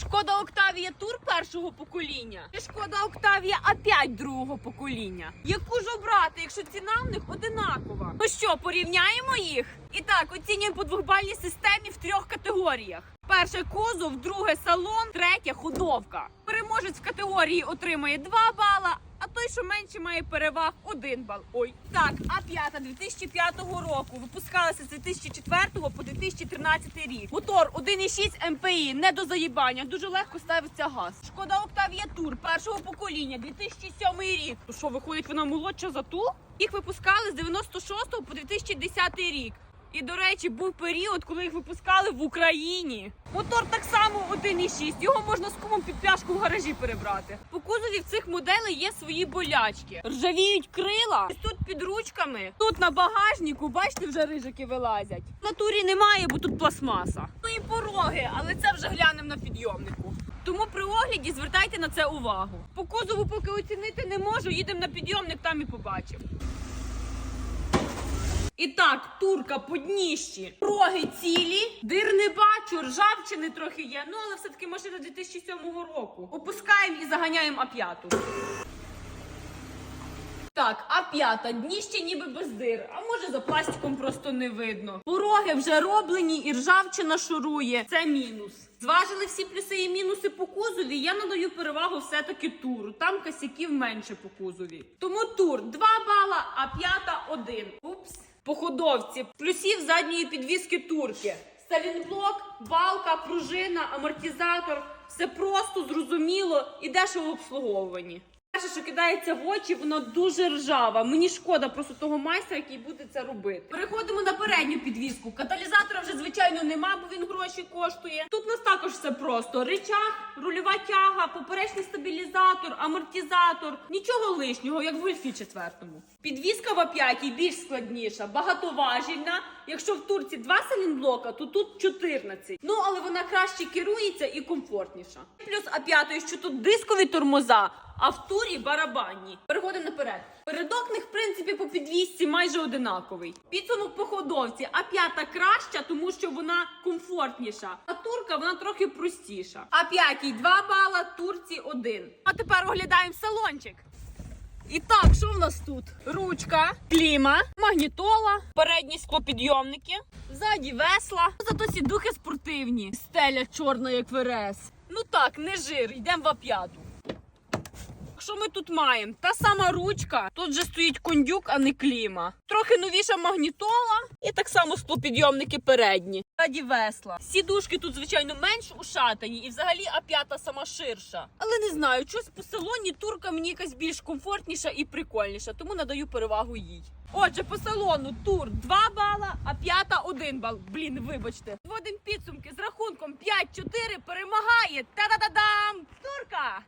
Шкода Октавія Тур першого покоління чи Шкода Октавія А5 другого покоління. Яку ж обрати, якщо ціна в них одинакова? Ну що, порівняємо їх? І так, оцінюємо по двохбальній системі в трьох категоріях. Перше кузов, друге салон, третє ходовка. Переможець в категорії отримає 2 бала, що менше, має переваг 1 бал. Ой. Так, А5 2005 року випускалася з 2004 по 2013 рік. Мотор 1,6 МПІ, не до заїбання, дуже легко ставиться газ. Шкода Октавія Тур першого покоління, 2007 рік. Що, виходить, вона молодша за ту? Їх випускали з 96 по 2010 рік. І, до речі, був період, коли їх випускали в Україні. Мотор так само 1,6. Його можна з кумом під пляшку в гаражі перебрати. По кузові в цих моделей є свої болячки. Ржавіють крила. Тут під ручками, тут на багажнику, бачите, вже рижики вилазять. В натурі немає, бо тут пластмаса. Ну і пороги, але це вже глянемо на підйомнику. Тому при огляді звертайте на це увагу. По кузову поки оцінити не можу, їдемо на підйомник, там і побачимо. І так, турка по дніщі. Роги цілі, дир не бачу, ржавчини трохи є. Ну, але все-таки машина 2007 року. Опускаємо і заганяємо А5. Так, А5, дніще ніби без дир. А може за пластиком просто не видно. Пороги вже роблені і ржавчина шурує. Це мінус. Зважили всі плюси і мінуси по кузові. Я надаю перевагу все-таки туру. Там косяків менше по кузові. Тому тур 2 бала, а п'ята 1. Упс. По ходовці. Плюсів задньої підвіски турки. Сталінблок, балка, пружина, амортизатор. Все просто, зрозуміло і дешево в обслуговуванні. Перше, що кидається в очі, воно дуже ржава. Мені шкода просто того майстра, який буде це робити. Переходимо на передню підвіску. Каталізатора вже звичайно нема, бо він гроші коштує. Тут у нас також все просто: речах, рульова тяга, поперечний стабілізатор, амортизатор. Нічого лишнього, як в гольфі четвертому. Підвіска в А5 більш складніша, багатоважільна. Якщо в турці два салінблока, то тут 14. Ну але вона краще керується і комфортніша. Плюс А5, що тут дискові тормоза. А в турі барабанні. Переходимо наперед. Передок них, в принципі, по підвісці майже одинаковий. Підсумок по ходовці. А п'ята краща, тому що вона комфортніша. А турка вона трохи простіша. А п'ятій 2 бала, турці 1. А тепер оглядаємо салончик. І так, що в нас тут? Ручка, кліма, магнітола, передні склопідйомники, ззаді весла. Зато сідухи спортивні. Стеля чорна, як ВРС. Ну так, не жир, йдемо в ап'яту. Що ми тут маємо? Та сама ручка. Тут же стоїть кондюк, а не кліма. Трохи новіша магнітола і так само склопідйомники передні. Ззаді весла. Сідушки тут, звичайно, менш ушатані, і взагалі А5 сама ширша. Але не знаю, щось по салоні турка мені якась більш комфортніша і прикольніша, тому надаю перевагу їй. Отже, по салону тур 2 бала, а п'ята 1 бал. Блін, вибачте. Зводимо підсумки з рахунком 5-4 перемагає. Та-да-да-дам! Турка!